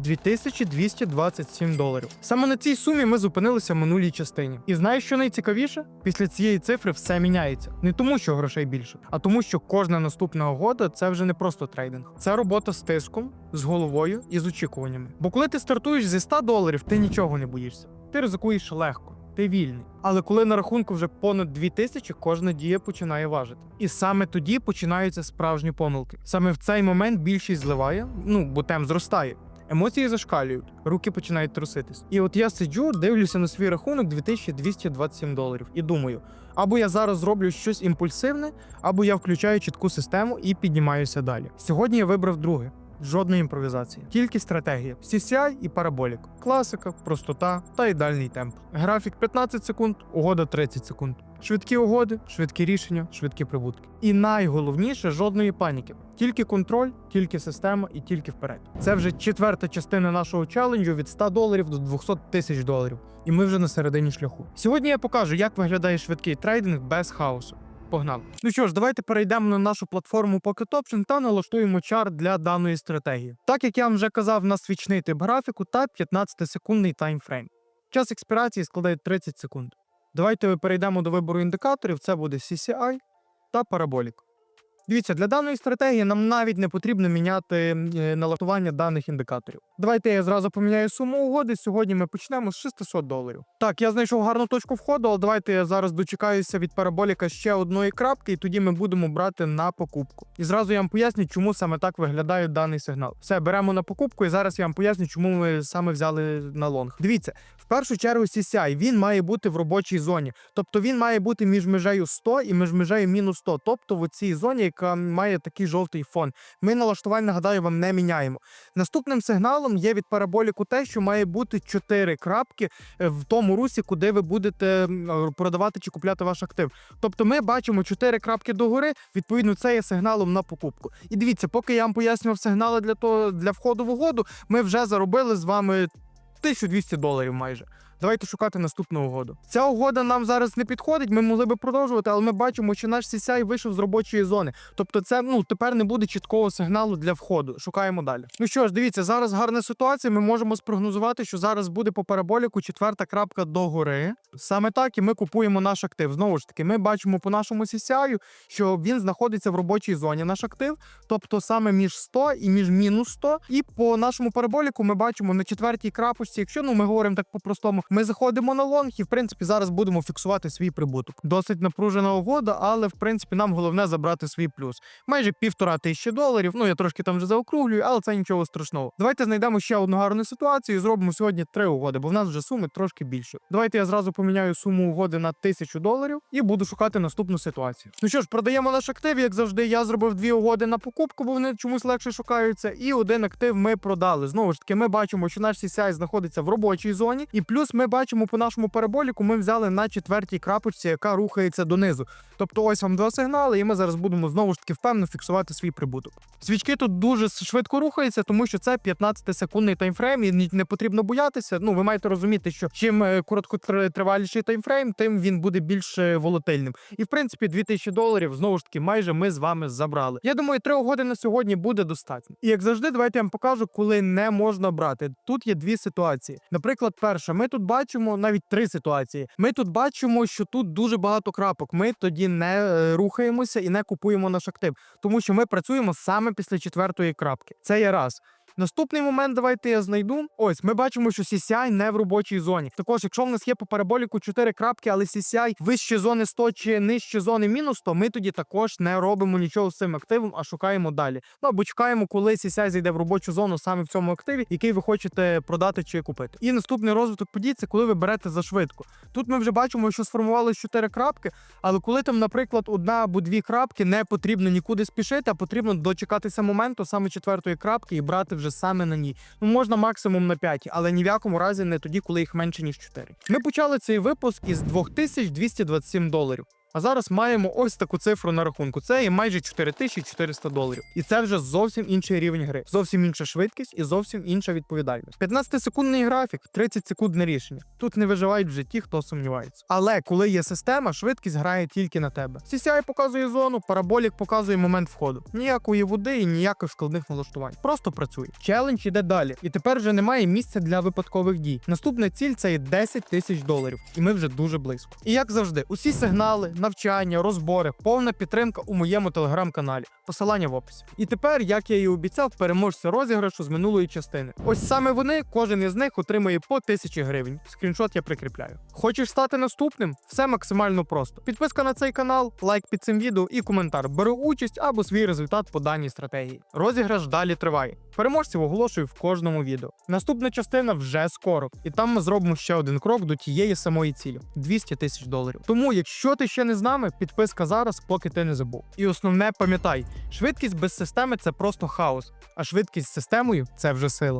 2227 доларів. Саме на цій сумі ми зупинилися в минулій частині. І знаєш, що найцікавіше? Після цієї цифри все міняється. Не тому, що грошей більше, а тому, що кожна наступна угода це вже не просто трейдинг. Це робота з тиском, з головою і з очікуваннями. Бо коли ти стартуєш зі 100 доларів, ти нічого не боїшся. Ти ризикуєш легко. Ти вільний. Але коли на рахунку вже понад 2000, кожна дія починає важити. І саме тоді починаються справжні помилки. Саме в цей момент більшість зливає, ну бо тем зростає. Емоції зашкалюють, руки починають труситись. І от я сиджу, дивлюся на свій рахунок 2227 доларів і думаю: або я зараз зроблю щось імпульсивне, або я включаю чітку систему і піднімаюся далі. Сьогодні я вибрав друге. Жодної імпровізації, тільки стратегія, CCI і параболік, класика, простота та ідеальний темп. Графік 15 секунд, угода 30 секунд. Швидкі угоди, швидкі рішення, швидкі прибутки. І найголовніше жодної паніки. Тільки контроль, тільки система і тільки вперед. Це вже четверта частина нашого челенджу від 100 доларів до 200 тисяч доларів. І ми вже на середині шляху. Сьогодні я покажу, як виглядає швидкий трейдинг без хаосу. Погнали. Ну що ж, давайте перейдемо на нашу платформу Pocket Option та налаштуємо чар для даної стратегії. Так як я вам вже казав, на свічний тип графіку та 15-секундний таймфрейм. Час експірації складає 30 секунд. Давайте перейдемо до вибору індикаторів. Це буде CCI та параболік. Дивіться, для даної стратегії нам навіть не потрібно міняти е, налаштування даних індикаторів. Давайте я зразу поміняю суму угоди. Сьогодні ми почнемо з 600 доларів. Так, я знайшов гарну точку входу, але давайте я зараз дочекаюся від параболіка ще одної крапки, і тоді ми будемо брати на покупку. І зразу я вам поясню, чому саме так виглядає даний сигнал. Все, беремо на покупку, і зараз я вам поясню, чому ми саме взяли на лонг. Дивіться, в першу чергу CCI, він має бути в робочій зоні. Тобто він має бути між межею 100 і між межею мінус 100. Тобто в цій зоні, має такий жовтий фон. Ми налаштування, нагадаю, вам не міняємо. Наступним сигналом є від параболіку те, що має бути 4 крапки е, в тому русі, куди ви будете е, продавати чи купляти ваш актив. Тобто ми бачимо 4 крапки догори, відповідно, це є сигналом на покупку. І дивіться, поки я вам пояснював сигнали для того для входу в угоду, ми вже заробили з вами 1200 доларів майже. Давайте шукати наступну угоду. Ця угода нам зараз не підходить. Ми могли би продовжувати, але ми бачимо, що наш CCI вийшов з робочої зони. Тобто, це ну тепер не буде чіткого сигналу для входу. Шукаємо далі. Ну що ж, дивіться, зараз гарна ситуація. Ми можемо спрогнозувати, що зараз буде по параболіку четверта крапка догори. Саме так і ми купуємо наш актив. Знову ж таки, ми бачимо по нашому CCI, що він знаходиться в робочій зоні. Наш актив, тобто саме між 100 і між мінус 100. І по нашому параболіку ми бачимо на четвертій крапочці. Якщо ну ми говоримо так по-простому, ми заходимо на лонг і в принципі зараз будемо фіксувати свій прибуток. Досить напружена угода, але в принципі нам головне забрати свій плюс. Майже півтора тисячі доларів. Ну я трошки там вже заокруглюю, але це нічого страшного. Давайте знайдемо ще одну гарну ситуацію і зробимо сьогодні три угоди, бо в нас вже суми трошки більше. Давайте я зразу поміняю суму угоди на тисячу доларів і буду шукати наступну ситуацію. Ну що ж, продаємо наш актив. Як завжди, я зробив дві угоди на покупку, бо вони чомусь легше шукаються. І один актив ми продали. Знову ж таки, ми бачимо, що наш CCI знаходиться в робочій зоні, і плюс ми бачимо по нашому параболіку, ми взяли на четвертій крапочці, яка рухається донизу. Тобто, ось вам два сигнали, і ми зараз будемо знову ж таки впевнено фіксувати свій прибуток. Свічки тут дуже швидко рухаються, тому що це 15-секундний таймфрейм, і не потрібно боятися. Ну, ви маєте розуміти, що чим е, короткотриваліший таймфрейм, тим він буде більш е, волатильним. І в принципі, 2000 доларів знову ж таки майже ми з вами забрали. Я думаю, три угоди на сьогодні буде достатньо. І як завжди, давайте я вам покажу, коли не можна брати. Тут є дві ситуації. Наприклад, перша, ми тут бачимо навіть три ситуації. Ми тут бачимо, що тут дуже багато крапок. Ми тоді не е, рухаємося і не купуємо наш актив, тому що ми працюємо саме після четвертої крапки. Це є раз. Наступний момент, давайте я знайду. Ось ми бачимо, що CCI не в робочій зоні. Також, якщо в нас є по параболіку 4 крапки, але CCI вище зони 100 чи нижче зони мінус 100, ми тоді також не робимо нічого з цим активом, а шукаємо далі. Ну або чекаємо, коли CCI зайде в робочу зону саме в цьому активі, який ви хочете продати чи купити. І наступний розвиток подій це коли ви берете за швидко. Тут ми вже бачимо, що сформувалися 4 крапки, але коли там, наприклад, одна або дві крапки, не потрібно нікуди спішити, а потрібно дочекатися моменту саме четвертої крапки і брати вже саме на ній. Ну можна максимум на 5, але ні в якому разі не тоді, коли їх менше ніж 4. Ми почали цей випуск із 2227 доларів. А зараз маємо ось таку цифру на рахунку. Це є майже 4400 доларів. І це вже зовсім інший рівень гри, зовсім інша швидкість і зовсім інша відповідальність. 15-секундний графік, 30 секундне рішення. Тут не виживають вже ті, хто сумнівається. Але коли є система, швидкість грає тільки на тебе. CCI показує зону, параболік показує момент входу. Ніякої води і ніяких складних налаштувань. Просто працює. Челендж іде далі. І тепер вже немає місця для випадкових дій. Наступна ціль це є 10 тисяч доларів, і ми вже дуже близько. І як завжди, усі сигнали, навчання, розбори, повна підтримка у моєму телеграм-каналі. Посилання в описі. І тепер, як я і обіцяв, переможця розіграшу з минулої частини. Ось саме вони, кожен із них отримує по 1000 гривень. Скріншот я прикріпляю. Хочеш стати наступним? Все максимально просто. Підписка на цей канал, лайк під цим відео і коментар. Беру участь або свій результат по даній стратегії. Розіграш далі триває. Переможців оголошую в кожному відео. Наступна частина вже скоро, і там ми зробимо ще один крок до тієї самої цілі 200 тисяч доларів. Тому, якщо ти ще не з нами, підписка зараз, поки ти не забув. І основне пам'ятай, швидкість без системи це просто хаос, а швидкість з системою це вже сила.